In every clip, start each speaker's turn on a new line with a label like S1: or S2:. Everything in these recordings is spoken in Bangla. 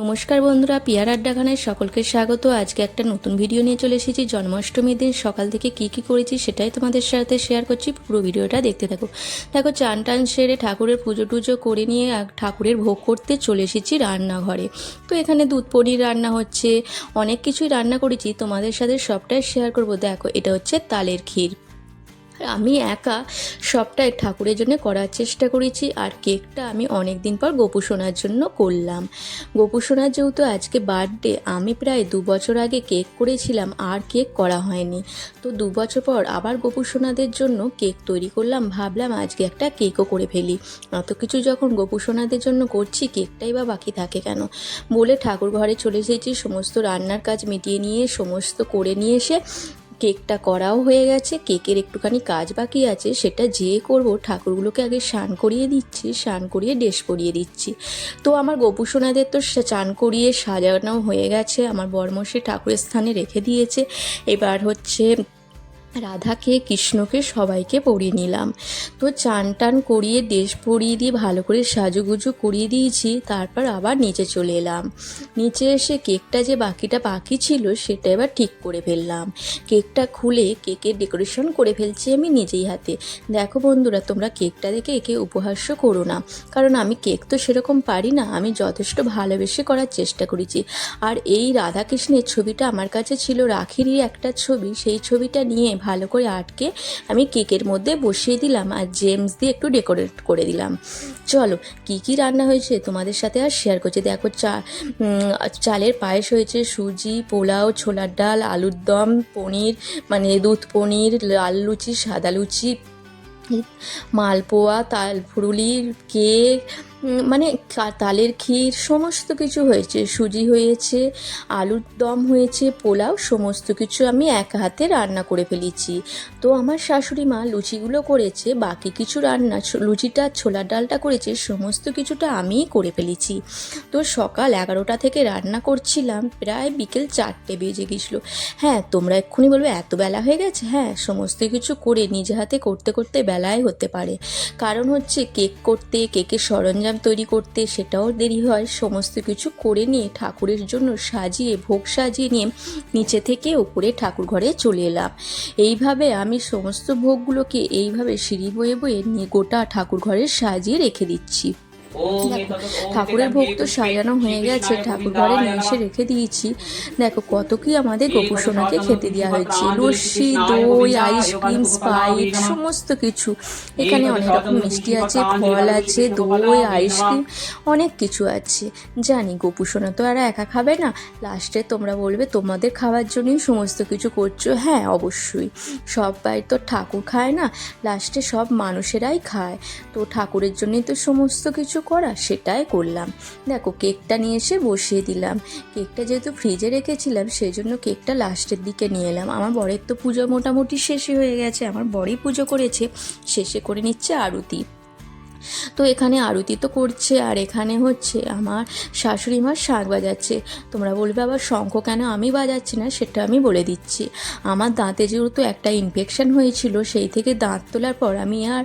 S1: নমস্কার বন্ধুরা, পিয়ার আড্ডাখানায় সকলকে স্বাগত। আজকে একটা নতুন ভিডিও নিয়ে চলে এসেছি। জন্মাষ্টমীর দিন সকাল থেকে কি কি করেছি সেটাই তোমাদের সাথে শেয়ার করছি। পুরো ভিডিওটা দেখতে থাকো। দেখো, চান টান সেরে ঠাকুরের পুজো টুজো করে নিয়ে ঠাকুরের ভোগ করতে চলে এসেছি রান্নাঘরে। তো এখানে দুধ পনির রান্না হচ্ছে, অনেক কিছুই রান্না করেছি। তোমাদের সাথে সবটাই শেয়ার করব। দেখো, এটা হচ্ছে তালের ক্ষীর। আমি একা সবটাই ঠাকুরের জন্য করার চেষ্টা করেছি আর কেকটা আমি অনেক দিন পর গোপুসোনার জন্য করলাম। গোপুসোনার যেহেতু আজকে বার্থডে, আমি প্রায় দু বছর আগে কেক করেছিলাম, আর কেক করা হয়নি। তো দু বছর পর আবার গোপুসোনাদের জন্য কেক তৈরি করলাম, ভাবলাম আজকে একটা কেকও করে ফেলি। অত কিছু যখন গোপুসোনাদের জন্য করছি, কেকটাই বা বাকি থাকে কেন? বলে ঠাকুর ঘরে চলে এসেছি, সমস্ত রান্নার কাজ মিটিয়ে নিয়ে, সমস্ত করে নিয়ে এসে কেকটা করাও হয়ে গেছে, কেকের একটুখানি কাজ বাকি আছে, সেটা যে করব, ঠাকুরগুলোকে আগে স্নান করিয়ে দিচ্ছি, স্নান করিয়ে ড্রেস করিয়ে দিচ্ছি। তো আমার গোপুসোনাদের তো স্নান করিয়ে সাজানো হয়ে গেছে, আমার বর্মসে ঠাকুরের স্থানে রেখে দিয়েছে। এবার হচ্ছে রাধাকে, কৃষ্ণকে সবাইকে পরিয়ে নিলাম। তো চান টান করিয়ে দেশ পরিয়ে দিয়ে, ভালো করে সাজুগুজু করিয়ে দিয়েছি, তারপর আবার নিচে চলে এলাম। নিচে এসে কেকটা যে বাকিটা বাকি ছিল, সেটা এবার ঠিক করে ফেললাম। কেকটা খুলে কেকের ডেকোরেশন করে ফেলছি আমি নিজেই হাতে। দেখো বন্ধুরা, তোমরা কেকটা দেখে একে উপহাস্য করো না। কারণ আমি কেক তো সেরকম পারি না, আমি যথেষ্ট ভালোবেসে করার চেষ্টা করেছি। আর এই রাধাকৃষ্ণের ছবিটা আমার কাছে ছিল, রাখিরই একটা ছবি, সেই ছবিটা নিয়ে ভালো করে আটকে আমি কেকের মধ্যে বসিয়ে দিলাম আর জেমস দিয়ে একটু ডেকোরেট করে দিলাম। চলো, কি কি রান্না হয়েছে তোমাদের সাথে আর শেয়ার করছি। দেখো, চা চালের পায়েস হয়েছে, সুজি, পোলাও, ছোলার ডাল, আলুর দম, পনির মানে দুধ পনির, লাল লুচি, সাদা লুচি, মালপোয়া, তাল ফুরুলির কেক মানে তালের ক্ষীর, সমস্ত কিছু হয়েছে। সুজি হয়েছে, আলুর দম হয়েছে, পোলাও, সমস্ত কিছু আমি এক হাতে রান্না করে ফেলেছি। তো আমার শাশুড়ি মা লুচিগুলো করেছে, বাকি কিছু রান্না লুচিটা, ছোলার ডালটা করেছে, সমস্ত কিছুটা আমিই করে ফেলেছি। তো সকাল এগারোটা থেকে রান্না করছিলাম, প্রায় বিকেল চারটে বেজে গেছিল। হ্যাঁ তোমরা এক্ষুনি বলবে, এত বেলা হয়ে গেছে? হ্যাঁ সমস্ত কিছু করে নিজে হাতে করতে করতে বেলায় হতে পারে। কারণ হচ্ছে, কেক করতে, কেকের সরঞ্জাম তৈরি করতে সেটাও দেরি হয়। সমস্ত কিছু করে নিয়ে ঠাকুরের জন্য সাজিয়ে, ভোগ সাজিয়ে নিয়ে নিচে থেকে উপরে ঠাকুর ঘরে চলে এলাম। এইভাবে আমি সমস্ত ভোগগুলোকে এইভাবে সিঁড়ি বয়ে বয়ে নিয়ে গোটা ঠাকুর ঘরে সাজিয়ে রেখে দিচ্ছি। দেখো ঠাকুরের ভোগ তো সাজানো হয়ে গেছে ঠাকুর ঘরে নিয়ে এসে রেখে দিয়েছি। দেখো কত কি আমাদের গোপুসোনাকে খেতে দেওয়া হয়েছে লস্যি দই আইসক্রিম স্পাইট সমস্ত কিছু। এখানে অনেক রকম মিষ্টি আছে ফল আছে দই আইসক্রিম অনেক কিছু আছে। জানি গোপুসোনা তো আর একা খাবে না। লাস্টে তোমরা বলবে তোমাদের খাওয়ার জন্যই সমস্ত কিছু করছ? হ্যাঁ অবশ্যই। সবাই তো ঠাকুর খায় না লাস্টে সব মানুষেরাই খায়। তো ঠাকুরের জন্যই তো সমস্ত কিছু করা সেটাই করলাম। দেখো, কেকটা নিয়ে এসে বসিয়ে দিলাম। কেকটা যেহেতু ফ্রিজে রেখেছিলাম সেই জন্য কেকটা লাস্টের দিকে নিয়ে এলাম। আমার বরের তো পুজো মোটামুটি শেষই হয়ে গেছে। আমার বরই পুজো করেছে, শেষে করে নিচ্ছে আরতি। তো এখানে আরতি তো করছে, আর এখানে হচ্ছে আমার শাশুড়ি মা শাঁখ বাজাচ্ছে। তোমরা বলবে, আবার শঙ্খ কেন আমি বাজাচ্ছি না? সেটা আমি বলে দিচ্ছি। আমার দাঁতে যেহেতু একটা ইনফেকশন হয়েছিল, সেই থেকে দাঁত তোলার পর আমি আর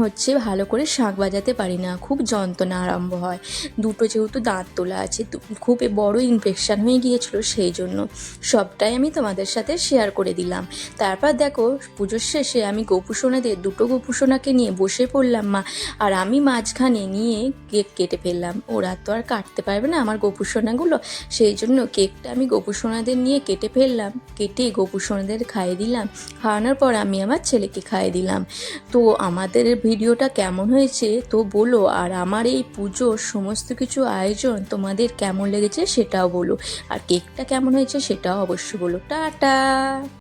S1: হচ্ছে ভালো করে শাঁখ বাজাতে পারি না। খুব যন্ত্রণা আরম্ভ হয়। দুটো যেহেতু দাঁত তোলা আছে খুব বড় ইনফেকশান হয়ে গিয়েছিল, সেই জন্য সবটাই আমি তোমাদের সাথে শেয়ার করে দিলাম। তারপর দেখো, পুজোর শেষে আমি গোপুসোনাদের, দুটো গোপুসোনাকে নিয়ে বসে পড়লাম মা। আর আমি মাঝখানে নিয়ে কেক কেটে ফেললাম। ওরা তো আর কাটতে পারবে না আমার গোপুসোনাগুলো সেই জন্য কেকটা আমি গোপুসোনাদের নিয়ে কেটে ফেললাম। কেটে গোপুসোনাদের খাইয়ে দিলাম। খাওয়ানোর পর আমি আমার ছেলেকে খাইয়ে দিলাম। তো আমাদের ভিডিওটা কেমন হয়েছে তো বলো, আর আমার এই পুজোর সমস্ত কিছু আয়োজন তোমাদের কেমন লেগেছে সেটাও বলো। আর কেকটা কেমন হয়েছে সেটাও অবশ্যই বলো। টাটা!